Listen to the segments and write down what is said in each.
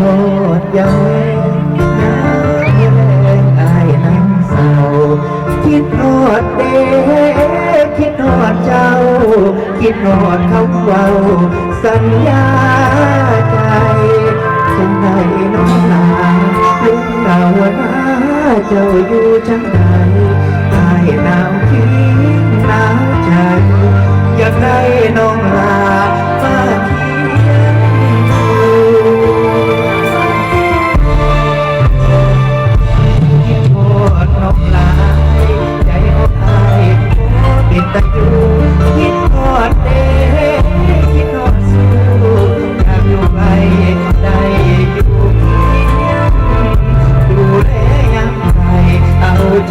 ทอดยังแรงน้ำแรงอายน้ำเศร้าคิดทอดเด้คิดทอดเจ้า คิดทอดคำเว้าสัญญาใจจังใดน้องลาลุงเก่านาเจ้าอยู่จังใดอายหนาวคิดนาวใจอยากได้น้องลามา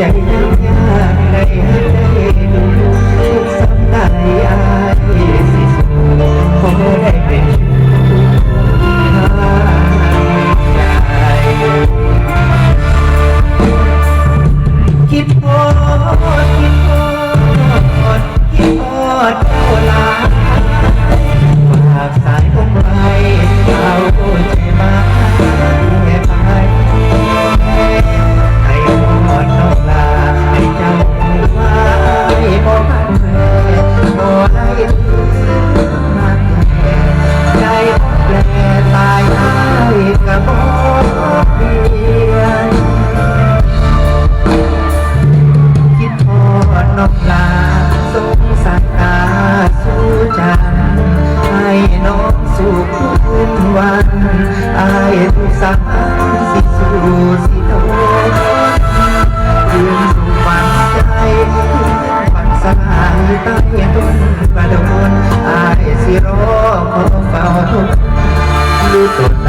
ใจยังยากได้ให้ได้ดูทุกสำได้อายสิสู้ขอได้เป็น สังสิสูสิโนเดือนสุวรรณใจฝันสายใต้ต้นกระโดนอาสิรอขเฝ้าทุดูตัว